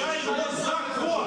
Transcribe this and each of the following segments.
захищаємо закон.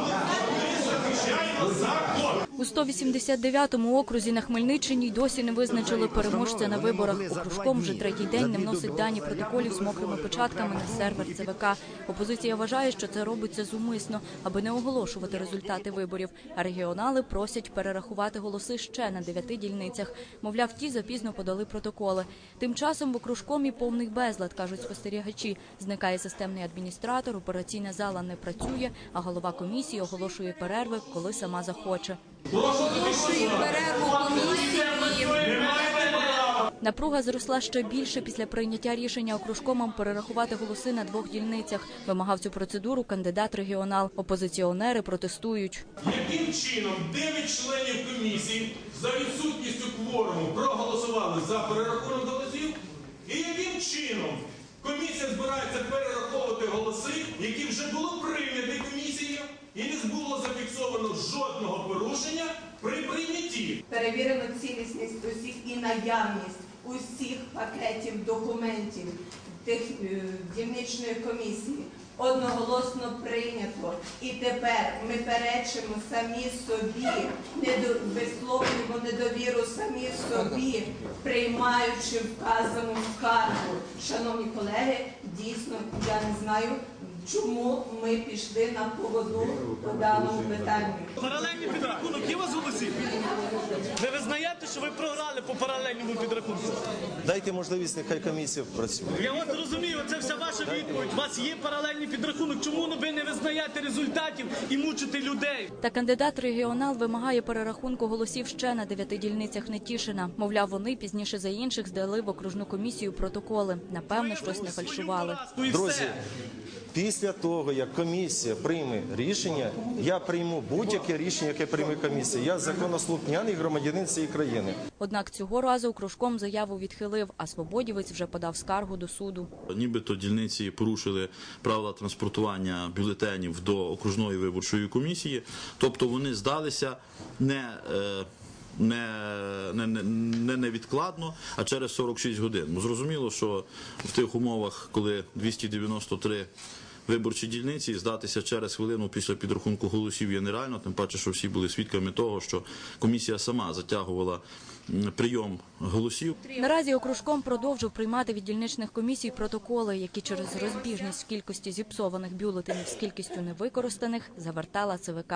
Ми захищаємо закон. У 189-му окрузі на Хмельниччині й досі не визначили переможця на виборах. Окружком вже третій день не вносить дані протоколів з мокрими печатками на сервер ЦВК. Опозиція вважає, що це робиться зумисно, аби не оголошувати результати виборів. А регіонали просять перерахувати голоси ще на дев'яти дільницях. Мовляв, ті запізно подали протоколи. Тим часом в окружкомі повний безлад, кажуть спостерігачі. Зникає системний адміністратор, операційна зала не працює, а голова комісії оголошує перерви, коли сама захоче. Оголошую перерву комісії. Напруга зросла ще більше після прийняття рішення окружкомом перерахувати голоси на двох дільницях. Вимагав цю процедуру кандидат регіонал. Опозиціонери протестують. Яким чином 9 членів комісії за відсутністю кворуму проголосували за перерахунок голосів? І яким чином комісія збирається перераховувати голоси, які вже були прийняті комісією, і не було зафіксовано жодного порушення при прийнятті? перевірено цілісність усіх і наявність усіх пакетів документів тих е, дільничної комісії. Одноголосно прийнято. І тепер ми перечимо самі собі, недо- висловлюємо недовіру самі собі, приймаючи вказану скаргу. Шановні колеги, дійсно я не знаю, чому ми пішли на поводу по даному питанню. Паралельний підрахунок є у вас голосів? Ви визнаєте, що ви програли по паралельному підрахунку? Дайте можливість, нехай комісія працює. Я вас розумію, це вся ваша відповідь. У вас є паралельний підрахунок. Чому ви не визнаєте результатів і мучите людей? Та кандидат регіонал вимагає перерахунку голосів ще на дев'яти дільницях Нетішина. Мовляв, вони пізніше за інших здали в окружну комісію протоколи. Напевно, щось не фальшували. Друзі, після того, як комісія прийме рішення, я прийму будь-яке рішення, яке прийме комісія. Я законослухняний громадянин цієї країни. Однак цього разу окружком заяву відхилив, а свободівець вже подав скаргу до суду. Нібито дільниці порушили правила транспортування бюлетенів до окружної виборчої комісії, тобто вони здалися не. е, Не, не, не, не невідкладно, а через 46 годин. Зрозуміло, що в тих умовах, коли 293 виборчі дільниці, здатися через хвилину після підрахунку голосів є нереально, тим паче, що всі були свідками того, що комісія сама затягувала прийом голосів. Наразі окружком продовжив приймати від дільничних комісій протоколи, які через розбіжність в кількості зіпсованих бюлетенів з кількістю невикористаних завертала ЦВК.